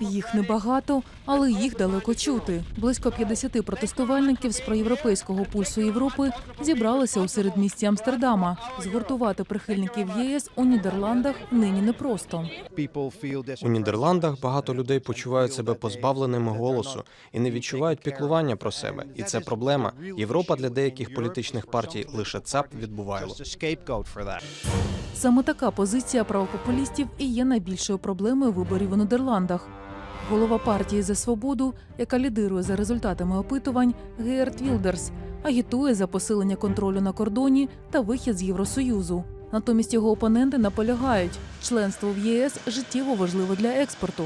Їх небагато, але їх далеко чути. Близько 50 протестувальників з проєвропейського пульсу Європи зібралися у середмісті Амстердама. Згуртувати прихильників ЄС у Нідерландах нині непросто. У Нідерландах багато людей почувають себе позбавленими голосу і не відчувають піклування про себе. І це проблема. Європа для деяких політичних партій лише цап відбувайло. Саме така позиція правопопулістів і є найбільшою проблемою виборів у Нідерландах. Голова партії за свободу, яка лідирує за результатами опитувань, Геерт Вілдерс, агітує за посилення контролю на кордоні та вихід з Євросоюзу. Натомість його опоненти наполягають, членство в ЄС життєво важливо для експорту.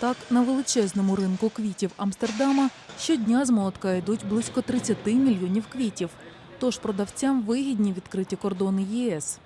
Так, на величезному ринку квітів Амстердама щодня з молотка йдуть близько 30 мільйонів квітів. Тож продавцям вигідні відкриті кордони ЄС.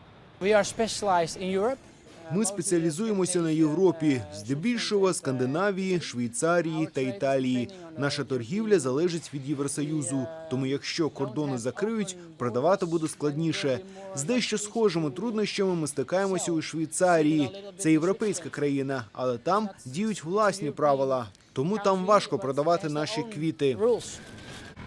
Ми спеціалізуємося на Європі, здебільшого Скандинавії, Швейцарії та Італії. Наша торгівля залежить від Євросоюзу. Тому, якщо кордони закриють, продавати буде складніше. З дещо схожими труднощами ми стикаємося у Швейцарії. Це європейська країна, але там діють власні правила. Тому там важко продавати наші квіти.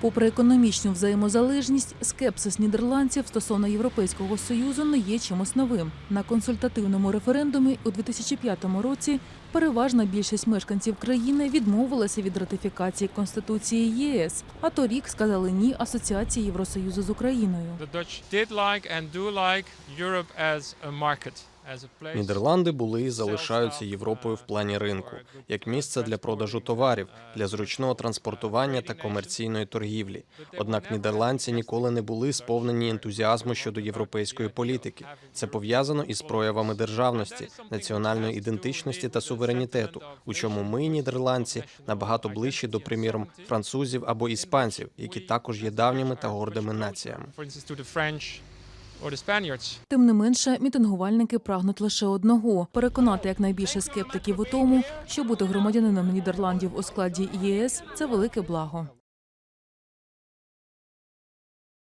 Попри економічну взаємозалежність, скепсис нідерландців стосовно Європейського союзу не є чимось новим. На консультативному референдумі у 2005 році переважна більшість мешканців країни відмовилася від ратифікації конституції ЄС. А торік сказали ні асоціації Євросоюзу з Україною. The Dutch did like and do. Нідерланди були і залишаються Європою в плані ринку, як місце для продажу товарів, для зручного транспортування та комерційної торгівлі. Однак нідерландці ніколи не були сповнені ентузіазму щодо європейської політики. Це пов'язано із проявами державності, національної ідентичності та суверенітету, у чому ми, нідерландці, набагато ближчі до приміром французів або іспанців, які також є давніми та гордими націями. Тим не менше, мітингувальники прагнуть лише одного переконати якнайбільше скептиків у тому, що бути громадянином Нідерландів у складі ЄС це велике благо.